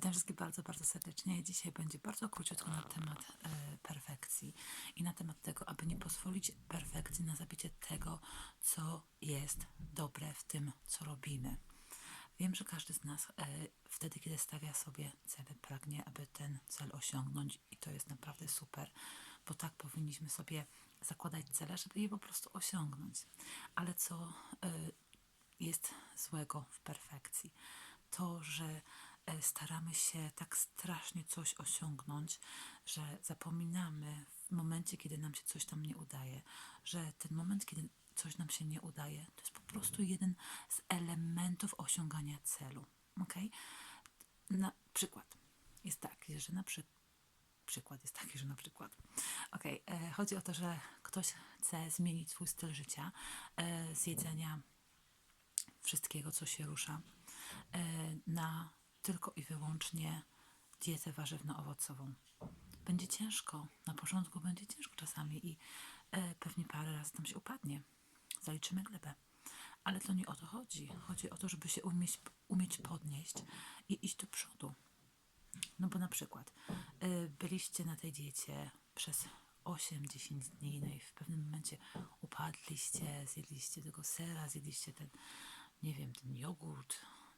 Witam wszystkich bardzo, bardzo serdecznie. Dzisiaj będzie bardzo króciutko na temat e, perfekcji i na temat tego, aby nie pozwolić perfekcji na zabicie tego, co jest dobre w tym, co robimy. Wiem, że każdy z nas e, wtedy, kiedy stawia sobie cele, pragnie, aby ten cel osiągnąć i to jest naprawdę super, bo tak powinniśmy sobie zakładać cele, żeby je po prostu osiągnąć. Ale co e, jest złego w perfekcji? To, że staramy się tak strasznie coś osiągnąć, że zapominamy w momencie, kiedy nam się coś tam nie udaje, że ten moment, kiedy coś nam się nie udaje, to jest po prostu jeden z elementów osiągania celu. ok? Na przykład jest taki, że na przykład przykład jest taki, że na przykład. Okej, e, chodzi o to, że ktoś chce zmienić swój styl życia e, z jedzenia wszystkiego, co się rusza, e, na tylko i wyłącznie dietę warzywno-owocową. Będzie ciężko, na początku będzie ciężko czasami i e, pewnie parę razy tam się upadnie. Zaliczymy glebę. Ale to nie o to chodzi. Chodzi o to, żeby się umieć, umieć podnieść i iść do przodu. No bo na przykład y, byliście na tej diecie przez 8-10 dni, no i w pewnym momencie upadliście, zjedliście tego sera, zjedliście ten, nie wiem, ten jogurt,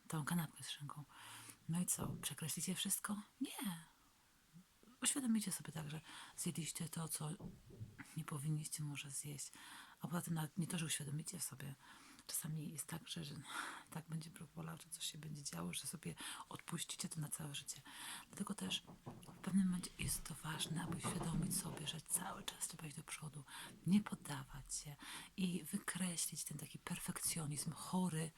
tą kanapkę z szynką. No i co, przekreślicie wszystko? Nie. Uświadomicie sobie tak, że zjedliście to, co nie powinniście może zjeść. A poza tym nawet nie to, że uświadomicie sobie. Czasami jest tak, że, że tak będzie brzuch bolał, że coś się będzie działo, że sobie odpuścicie to na całe życie. Dlatego też w pewnym momencie jest to ważne, aby uświadomić sobie, że cały czas trzeba iść do przodu, nie poddawać się i wykreślić ten taki perfekcjonizm chory,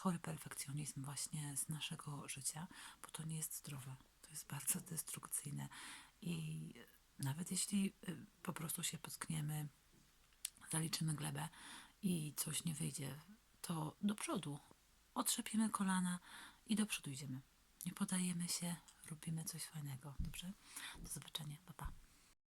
chory perfekcjonizm właśnie z naszego życia, bo to nie jest zdrowe. To jest bardzo destrukcyjne i nawet jeśli y, po prostu się potkniemy, zaliczymy glebę i coś nie wyjdzie, to do przodu. Otrzepiemy kolana i do przodu idziemy. Nie podajemy się, robimy coś fajnego. Dobrze? Do zobaczenia. Pa, pa.